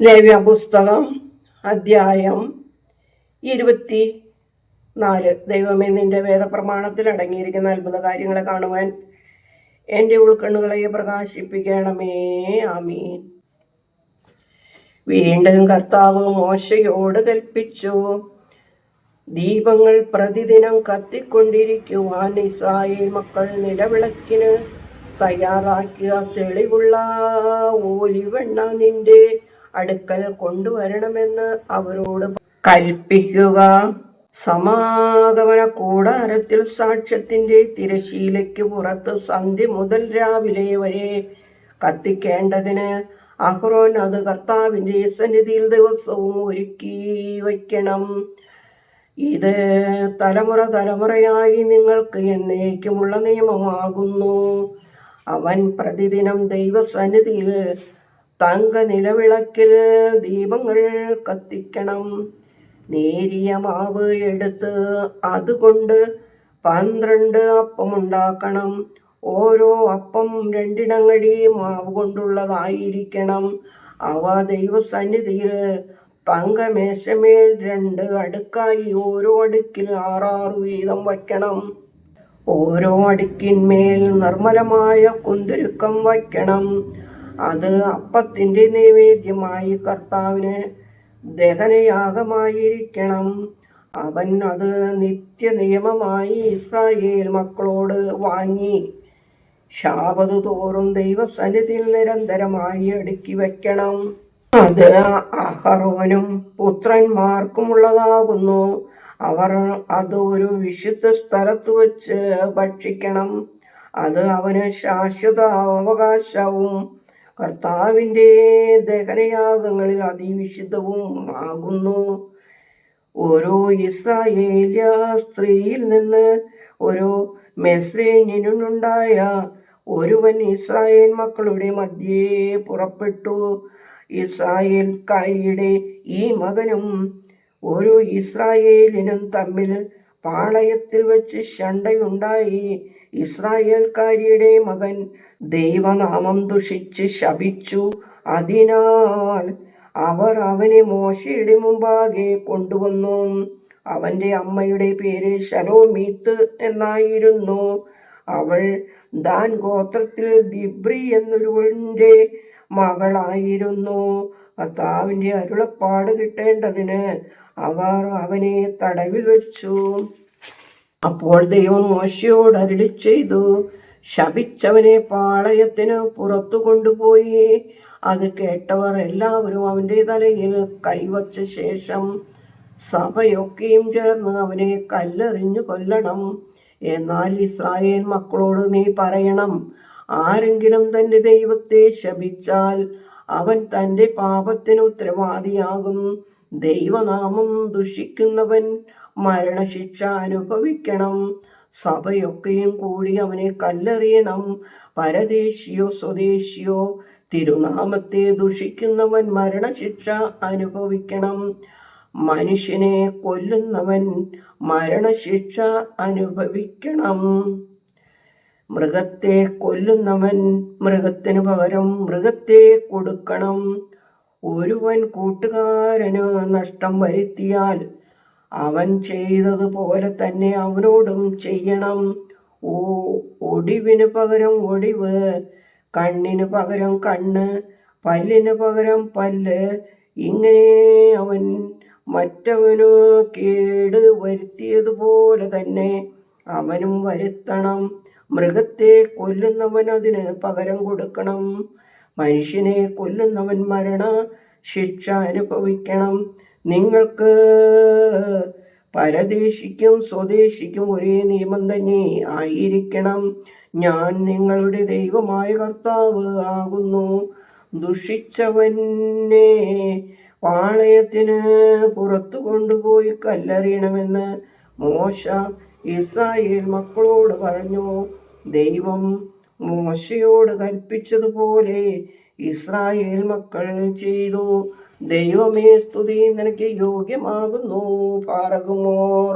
ലേവ്യ പുസ്തകം അധ്യായം ഇരുപത്തി നാല് ദൈവമേ നിന്റെ വേദപ്രമാണത്തിൽ അടങ്ങിയിരിക്കുന്ന അത്ഭുത കാര്യങ്ങളെ കാണുവാൻ എന്റെ ഉൾക്കണ്ണുകളെ പ്രകാശിപ്പിക്കണമേ. ആമീൻ. വീണ്ടും കർത്താവ് മോശയോട് കൽപ്പിച്ചു ദീപങ്ങൾ പ്രതിദിനം കത്തിക്കൊണ്ടിരിക്കുവാൻ ഇസ്രായേൽ മക്കൾ നിലവിളക്കിന് തയ്യാറാക്കിയ തെളിവുള്ള ഓലിവെണ്ണ നിന്റെ അടുക്കൽ കൊണ്ടുവരണമെന്ന് അവരോട് കൽപ്പിക്കുക. സമാഗമന കൂടാരത്തിൽ സാക്ഷ്യത്തിന്റെ തിരശീലയ്ക്ക് പുറത്ത് സന്ധ്യ മുതൽ രാവിലെ വരെ കത്തിക്കേണ്ടതിന് അഹ്റോൻ അത് കർത്താവിന്റെ സന്നിധിയിൽ ദിവസവും ഒരുക്കി വയ്ക്കണം. ഇത് തലമുറ തലമുറയായി നിങ്ങൾക്ക് എന്നേക്കുമുള്ള നിയമമാകുന്നു. അവൻ പ്രതിദിനം ദൈവസന്നിധിയിൽ തങ്ക നിലവിളക്കിൽ ദീപങ്ങൾ കത്തിക്കണം. നേരിയ മാവ് എടുത്ത് അതുകൊണ്ട് പന്ത്രണ്ട് അപ്പമുണ്ടാക്കണം. ഓരോ അപ്പം രണ്ടിടങ്ങഴി മാവ് കൊണ്ടുള്ളതായിരിക്കണം. അവ ദൈവസന്നിധിയിൽ തങ്കമേശമേൽ രണ്ട് അടുക്കായി ഓരോ അടുക്കിൽ ആറാറ് വീതം വയ്ക്കണം. ഓരോ അടുക്കിന്മേൽ നിർമ്മലമായ കുന്തുരുക്കം വയ്ക്കണം. അത് അപ്പത്തിന്റെ നൈവേദ്യമായി കർത്താവിന് ദഹനയാഗമായിരിക്കണം. അവൻ അത് നിത്യ നിയമമായി ഇസ്രായേൽ മക്കളോട് വാങ്ങി ശാപത് തോറും ദൈവസന്നിധിയിൽ നിരന്തരമായി അടുക്കി വെക്കണം അത് അഹറോനും പുത്രന്മാർക്കുമുള്ളതാകുന്നു. അവർ അത് ഒരു വിശുദ്ധ സ്ഥലത്ത് വെച്ച് ഭക്ഷിക്കണം. അത് അവന് ശാശ്വത അവകാശവും കർത്താവിന്റെ ദഹനയാഗങ്ങളിൽ അതിവിശുദ്ധവും ആകുന്നു. ഓരോ ഇസ്രായേലിയ സ്ത്രീയിൽ നിന്ന് ഓരോ മെസ്രേനിനുണ്ടായ ഒരുവൻ ഇസ്രായേൽ മക്കളുടെ മധ്യേ പുറപ്പെട്ടു. ഇസ്രായേൽക്കാരിയുടെ ഈ മകനും ഓരോ ഇസ്രായേലിനും തമ്മിൽ പാളയത്തിൽ വെച്ച് ശണ്ടയുണ്ടായി. ഇസ്രായേൽക്കാരിയുടെ മകൻ ദൈവനാമം ദുഷിച്ച് ശപിച്ചു. അതിനാൽ അവർ അവനെ മോശയുടെ മുമ്പാകെ കൊണ്ടുവന്നു. അവന്റെ അമ്മയുടെ പേര് ശലോമീത്ത് എന്നായിരുന്നു. അവൾ ദാൻ ഗോത്രത്തിൽ ദിബ്രി എന്നൊരുവന്റെ മകളായിരുന്നു. കർത്താവിന്റെ അരുളപ്പാട് കിട്ടേണ്ടതിന് അവർ അവനെ തടവിൽ വെച്ചു. അപ്പോൾ ദൈവം മോശയോട് അരുളി ചെയ്തു ശപിച്ചവനെ പാളയത്തിന് പുറത്തു കൊണ്ടുപോയി. അത് കേട്ടവർ എല്ലാവരും അവന്റെ തലയിൽ കൈവച്ച ശേഷം സഭയൊക്കെയും ചേർന്ന് അവനെ കല്ലെറിഞ്ഞു കൊല്ലണം. എന്നാൽ ഇസ്രായേൽ മക്കളോട് നീ പറയണം ആരെങ്കിലും തന്റെ ദൈവത്തെ ശപിച്ചാൽ അവൻ തന്റെ പാപത്തിന് ഉത്തരവാദിയാകും. ദൈവനാമം ദുഷിക്കുന്നവൻ മരണശിക്ഷ അനുഭവിക്കണം. സഭയൊക്കെയും കൂടി അവനെ കല്ലെറിയണം. പരദേശിയോ സ്വദേശിയോ തിരുനാമത്തെ ദുഷിക്കുന്നവൻ മരണശിക്ഷ അനുഭവിക്കണം. മനുഷ്യനെ കൊല്ലുന്നവൻ മരണശിക്ഷ അനുഭവിക്കണം. മൃഗത്തെ കൊല്ലുന്നവൻ മൃഗത്തിന് പകരം മൃഗത്തെ കൊടുക്കണം. ഒരുവൻ കൂട്ടുകാരന് നഷ്ടം വരുത്തിയാൽ അവൻ ചെയ്തതുപോലെ തന്നെ അവനോടും ചെയ്യണം. ഓ ഒടിവിന് പകരം ഒടിവ് കണ്ണിന് പകരം കണ്ണ് പല്ലിന് പകരം പല്ല്. ഇങ്ങനെ അവൻ മറ്റവന് കേട് വരുത്തിയതുപോലെ തന്നെ അവനും വരുത്തണം. മൃഗത്തെ കൊല്ലുന്നവൻ അതിന് പകരം കൊടുക്കണം. മനുഷ്യനെ കൊല്ലുന്നവൻ മരണ ശിക്ഷ അനുഭവിക്കണം. നിങ്ങൾക്ക് പരദേശിക്കും സ്വദേശിക്കും ഒരേ നിയമം തന്നെ ആയിരിക്കണം. ഞാൻ നിങ്ങളുടെ ദൈവമായ കർത്താവ് ആകുന്നു. ദുഷിച്ചവനെ പാളയത്തിന് പുറത്തു കൊണ്ടുപോയി കല്ലെറിയണമെന്ന് മോശ ഇസ്രായേൽ മക്കളോട് പറഞ്ഞു. ദൈവം മോശയോട് കൽപ്പിച്ചതുപോലെ ഇസ്രായേൽ മക്കൾ ചെയ്തു. ദൈവമേ സ്തുതി നിനക്ക് യോഗ്യമാകുന്നു പാറകുമോർ